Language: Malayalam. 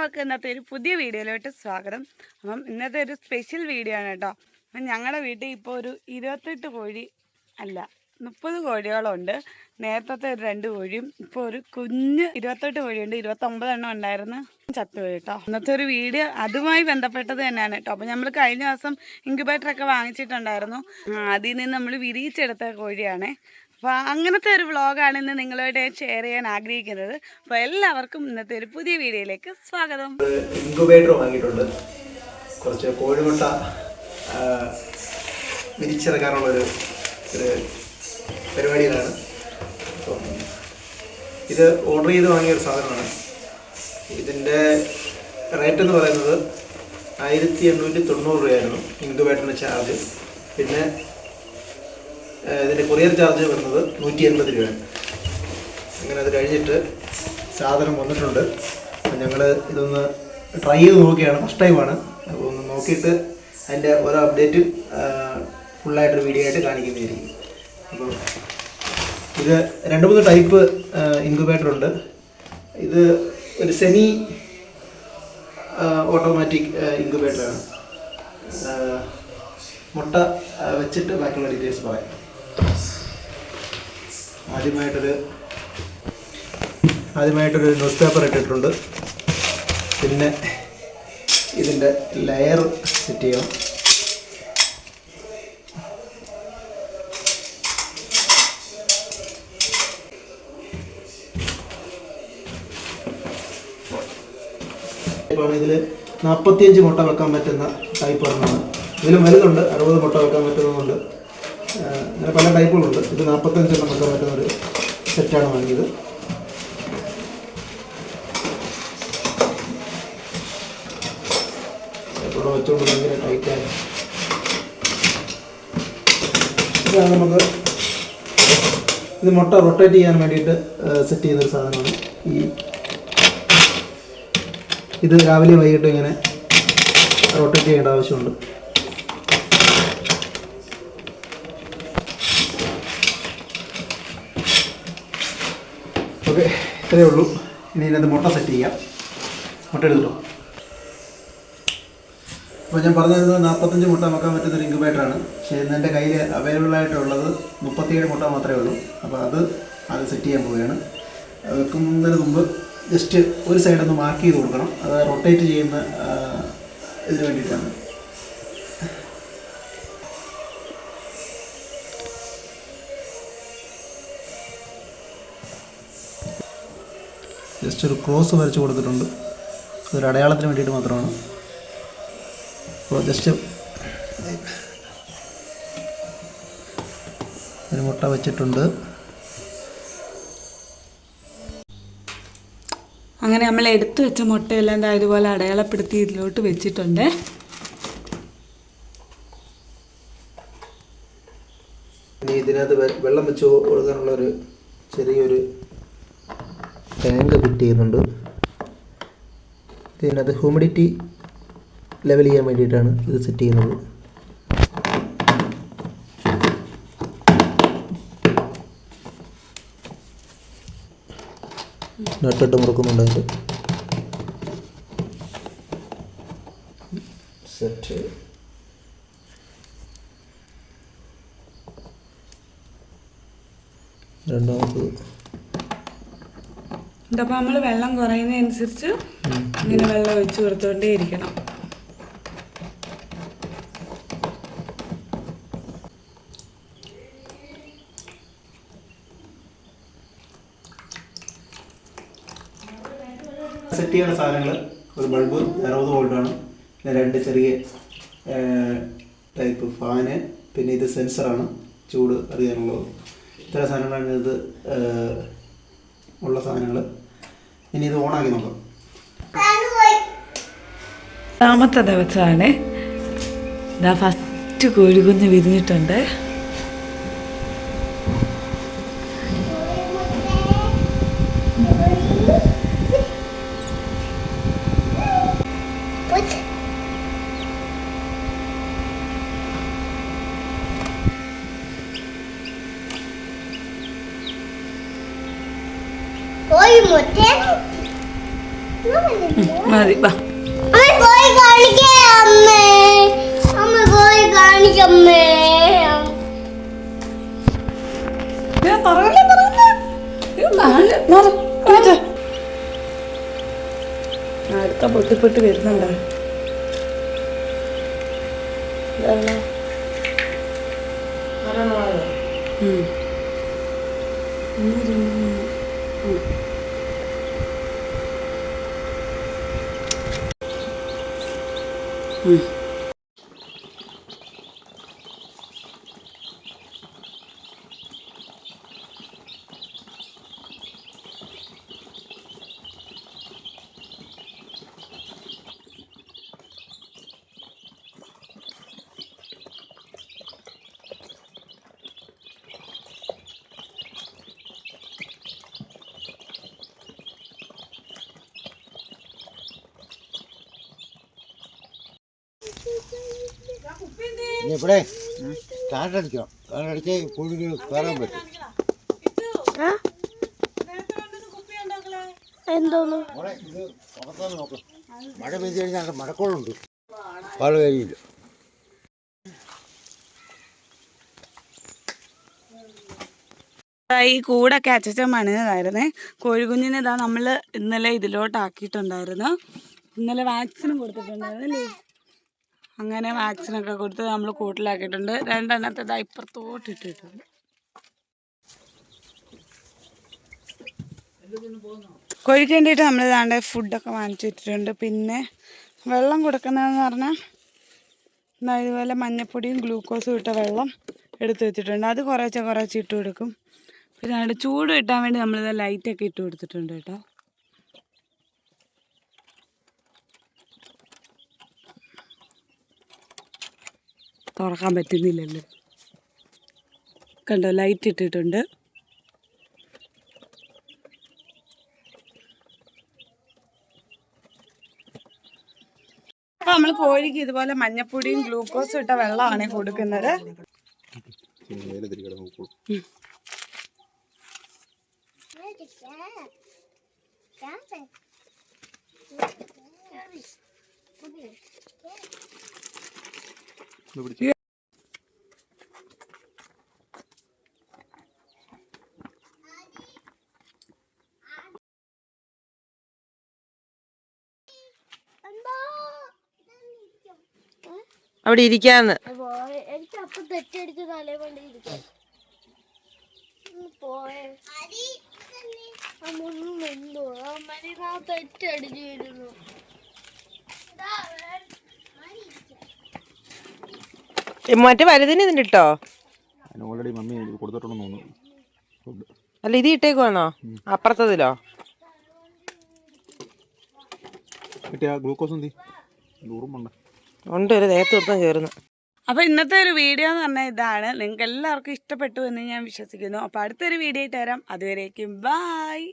എല്ലാവർക്കും ഇന്നത്തെ ഒരു പുതിയ വീഡിയോയിലോട്ട് സ്വാഗതം. അപ്പം ഇന്നത്തെ ഒരു സ്പെഷ്യൽ വീഡിയോ ആണ് കേട്ടോ. അപ്പം ഞങ്ങളുടെ വീട്ടിൽ ഇപ്പോൾ ഒരു ഇരുപത്തെട്ട് കോഴി അല്ല മുപ്പത് കോഴികളുണ്ട്. നേരത്തെ ഒരു രണ്ട് കോഴിയും ഇപ്പോൾ ഒരു കുഞ്ഞ് ഇരുപത്തെട്ട് കോഴിയുണ്ട്. ഇരുപത്തൊമ്പത് എണ്ണം ഉണ്ടായിരുന്നു. ചത്തുപോയി കേട്ടോ. ഇന്നത്തെ ഒരു വീഡിയോ അതുമായി ബന്ധപ്പെട്ടത് തന്നെയാണ് കേട്ടോ. അപ്പോൾ നമ്മൾ കഴിഞ്ഞ ദിവസം ഇൻക്യുബേറ്ററൊക്കെ വാങ്ങിച്ചിട്ടുണ്ടായിരുന്നു. അതിൽ നിന്ന് നമ്മൾ വിരിയിച്ചെടുത്ത കോഴിയാണേ. അപ്പോൾ അങ്ങനത്തെ ഒരു വ്ളോഗാണ് ഇന്ന് നിങ്ങളോട് ഷെയർ ചെയ്യാൻ ആഗ്രഹിക്കുന്നത്. അപ്പോൾ എല്ലാവർക്കും ഇന്നത്തെ ഒരു പുതിയ വീഡിയോയിലേക്ക് സ്വാഗതം. ഇൻക്യുബേറ്റർ വാങ്ങിയിട്ടുണ്ട്. കുറച്ച് കോഴിമുട്ട വിരിച്ചിറക്കാനുള്ള ഒരു പരിപാടിയിലാണ്. ഇത് ഓർഡർ ചെയ്ത് വാങ്ങിയ ഒരു സാധനമാണ്. ഇതിന്റെ റേറ്റ് എന്ന് പറയുന്നത് ആയിരത്തി എണ്ണൂറ്റി തൊണ്ണൂറ് രൂപയായിരുന്നു ഇൻകുബേറ്ററിന്റെ ചാർജ് പിന്നെ ഇതിന്റെ കൊറിയർ ചാർജ് വരുന്നത് നൂറ്റി എൺപത് രൂപയാണ്. അങ്ങനെ അത് കഴിഞ്ഞിട്ട് സാധനം വന്നിട്ടുണ്ട്. അപ്പം ഞങ്ങൾ ഇതൊന്ന് ട്രൈ ചെയ്ത് നോക്കിയാണ്. ഫസ്റ്റ് ടൈമാണ് അപ്പോൾ ഒന്ന് നോക്കിയിട്ട് അതിന്റെ ഓരോ അപ്ഡേറ്റും ഫുള്ളായിട്ടൊരു വീഡിയോ ആയിട്ട് കാണിക്കുന്നതായിരിക്കും. അപ്പോൾ ഇത് രണ്ട് മൂന്ന് ടൈപ്പ് ഇൻക്യുബേറ്റർ ഉണ്ട്. ഇത് ഒരു സെമി ഓട്ടോമാറ്റിക് ഇൻക്യുബേറ്ററാണ് മുട്ട വെച്ചിട്ട് ബാക്കിയുള്ള ഡീറ്റെയിൽസ് പറയാം. ആദ്യമായിട്ടൊരു ആദ്യമായിട്ടൊരു ന്യൂസ് പേപ്പർ ഇട്ടിട്ടുണ്ട്. പിന്നെ ഇതിന്റെ ലെയർ സെറ്റ് ചെയ്യണം. ഇതിൽ നാൽപ്പത്തിയഞ്ച് മുട്ട വെക്കാൻ പറ്റുന്ന ടൈപ്പ് ഒരെണ്ണമാണ്. ഇതിലും വലുതുണ്ട് അറുപത് മുട്ട വെക്കാൻ പറ്റുന്നതുണ്ട് അങ്ങനെ പല ടൈപ്പുകളുണ്ട്. ഇത് നാൽപ്പത്തഞ്ചെണ്ണം വെക്കാൻ പറ്റുന്ന ഒരു സെറ്റാണ് വാങ്ങിയത്. ഇവിടെ വെച്ചുകൊണ്ട് ഭയങ്കര ടൈറ്റായി ഇതാണ് നമുക്ക് ഇത് മുട്ട റൊട്ടേറ്റ് ചെയ്യാൻ വേണ്ടിയിട്ട് സെറ്റ് ചെയ്യുന്നൊരു സാധനമാണ്. ഈ ഇത് രാവിലെ വൈകിട്ട് ഇങ്ങനെ റൊട്ടേറ്റ് ചെയ്യേണ്ട ആവശ്യമുണ്ട്. ഓക്കെ ഇത്രയേ ഉള്ളൂ. ഇനി ഇതിനകത്ത് മുട്ട സെറ്റ് ചെയ്യാം. മുട്ട എടുത്തോ അപ്പോൾ ഞാൻ പറഞ്ഞിരുന്നത് നാൽപ്പത്തഞ്ച് മുട്ട വെക്കാൻ പറ്റുന്ന ഒരു ഇൻക്യുബേറ്ററാണ് പക്ഷേ ഇന്ന് എന്റെ കയ്യിൽ അവൈലബിൾ ആയിട്ടുള്ളത് മുപ്പത്തിയേഴ് മുട്ട മാത്രമേ ഉള്ളൂ. അപ്പോൾ അത് അത് സെറ്റ് ചെയ്യാൻ പോവുകയാണ്. വെക്കുന്നതിന് മുമ്പ് ജസ്റ്റ് ഒരു സൈഡൊന്ന് മാർക്ക് ചെയ്ത് കൊടുക്കണം. അത് റൊട്ടേറ്റ് ചെയ്യുന്ന ഇതിന് വേണ്ടിയിട്ടാണ്. ജസ്റ്റ് ഒരു ക്രോസ് വരച്ച് കൊടുത്തിട്ടുണ്ട്. അതൊരു അടയാളത്തിന് വേണ്ടിയിട്ട് മാത്രമാണ്. അപ്പോൾ ജസ്റ്റ് ഒരു മുട്ട വെച്ചിട്ടുണ്ട്. അങ്ങനെ നമ്മൾ എടുത്തു വെച്ച മുട്ടയെല്ലാം എന്താ ഇതുപോലെ അടയാളപ്പെടുത്തി ഇതിലോട്ട് വെച്ചിട്ടുണ്ട്. ഇനി ഇതിനകത്ത് വെള്ളം വെച്ച് കൊടുക്കാനുള്ള ഒരു ചെറിയൊരു ടാങ്ക് ഫിറ്റ് ചെയ്യുന്നുണ്ട്. ഇതിനകത്ത് ഹ്യൂമിഡിറ്റി ലെവൽ ചെയ്യാൻ വേണ്ടിയിട്ടാണ് ഇത് സെറ്റ് ചെയ്യുന്നത്. നട്ടിട്ട് മുറുക്കുന്നുണ്ട് അതിന്റെ സെറ്റ് രണ്ടാമത് അപ്പോൾ നമ്മൾ വെള്ളം കുറയുന്നതനുസരിച്ച് ഇങ്ങനെ വെള്ളം ഒഴിച്ച് കൊടുത്തുകൊണ്ടേ ഇരിക്കണം സെറ്റ് ചെയ്യുന്ന സാധനങ്ങൾ ഒരു ബൾബ് അറുപത് വോൾട്ടാണ് പിന്നെ രണ്ട് ചെറിയ ടൈപ്പ് ഫാന് പിന്നെ ഇത് സെൻസറാണ് ചൂട് അറിയാനുള്ളത്. ഇത്ര സാധനങ്ങളാണ് ഇത് ഉള്ള സാധനങ്ങൾ ഇനി ഇത് ഓണാക്കി നോക്കാം. രണ്ടാമത്തെ ദിവസമാണ്. ഇതാ ഫസ്റ്റ് കോഴിക്കുഞ്ഞ് വിരിഞ്ഞിട്ടുണ്ട് കോഴി മുട്ട മതി വാ അമ്മ പോയി കാണിക്കേ അമ്മേ അമ്മ പോയി കാണിക്കമ്മേ ഏ, തുറക്കല്ലേ, തുറക്കല്ലേ. ഏ, നാല്, നാല്, അഞ്ച്. അടുത്ത പൊട്ടിപ്പെട്ട് പൊട്ടി വരുന്നുണ്ടോ. ഇതാണോ? 嗯。ഇനി ഇവിടെ കാറ്റടിക്കണം കാറ്റടിച്ച് കൂടുതൽ കയറാൻ പറ്റും. എന്തോന്നു? ഇവിടെ ഇത് തുറക്കാൻ നോക്ക്. മഴ പെയ്ത് കഴിഞ്ഞാൽ മഴക്കോളുണ്ട്. പാൽ കഴിയില്ല. ഈ കൂടൊക്കെ അച്ചച്ച മണിഞ്ഞതായിരുന്നേ കോഴിക്കുഞ്ഞിനെ ഇതാ നമ്മൾ ഇന്നലെ ഇതിലോട്ടാക്കിയിട്ടുണ്ടായിരുന്നു. ഇന്നലെ വാക്സിനും കൊടുത്തിട്ടുണ്ടായിരുന്നു. അല്ലേ അങ്ങനെ വാക്സിനൊക്കെ കൊടുത്ത് നമ്മൾ കൂട്ടിലാക്കിയിട്ടുണ്ട്. രണ്ടെണ്ണത്തെ ഇതാ ഇപ്പുറത്തോട്ട് ഇട്ടിട്ടുണ്ട്. കോഴിക്ക് വേണ്ടിയിട്ട് നമ്മൾ ഇതാണ്ട് ഫുഡൊക്കെ വാങ്ങിച്ചു വെച്ചിട്ടുണ്ട് പിന്നെ വെള്ളം കൊടുക്കുന്നതെന്ന് പറഞ്ഞാൽ ഇതുപോലെ മഞ്ഞപ്പൊടിയും ഗ്ലൂക്കോസും ഇട്ട വെള്ളം എടുത്ത് വെച്ചിട്ടുണ്ട്. അത് കുറേശ്ശെ കുറേശ്ശെ ഇട്ട് കൊടുക്കും. പിന്നെ ചൂട് കിട്ടാൻ വേണ്ടി നമ്മളിത് ലൈറ്റൊക്കെ ഇട്ട് കൊടുത്തിട്ടുണ്ട് കേട്ടോ. തുറക്കാൻ പറ്റുന്നില്ലല്ലോ. കണ്ടോ ലൈറ്റ് ഇട്ടിട്ടുണ്ട്. അപ്പൊ നമ്മൾ കോഴിക്ക് ഇതുപോലെ മഞ്ഞപ്പൊടിയും ഗ്ലൂക്കോസും ഇട്ട വെള്ളമാണ് കൊടുക്കുന്നത്. അവിടെ ഇരിക്കാന്ന്. എനിക്ക് അപ്പൊ തെറ്റടിച്ച് തലേ കൊണ്ട് ഇരിക്കാം. പോയെ. അമ്മ തെറ്റടിച്ചു വരുന്നു. മറ്റേ വലുതിന് ഇതിന് ഇട്ടോ? ഓൾറെഡി മമ്മി കൊടുത്തിട്ടുണ്ടെന്ന് തോന്നുന്നു. അല്ല ഇത് ഇട്ടേക്കുവാണോ? അപ്പുറത്തതിലോ? ഗ്ലൂക്കോസ് എന്തി? ഉണ്ട്. ഒരു ദേഹത്ത് നിർത്തം ചേർന്ന് അപ്പോൾ ഇന്നത്തെ ഒരു വീഡിയോ എന്ന് പറഞ്ഞാൽ ഇതാണ്. നിങ്ങൾക്ക് എല്ലാവർക്കും ഇഷ്ടപ്പെട്ടു എന്ന് ഞാൻ വിശ്വസിക്കുന്നു. അപ്പോൾ അടുത്തൊരു വീഡിയോ ആയിട്ട് വരാം. അതുവരേക്കും ബായ്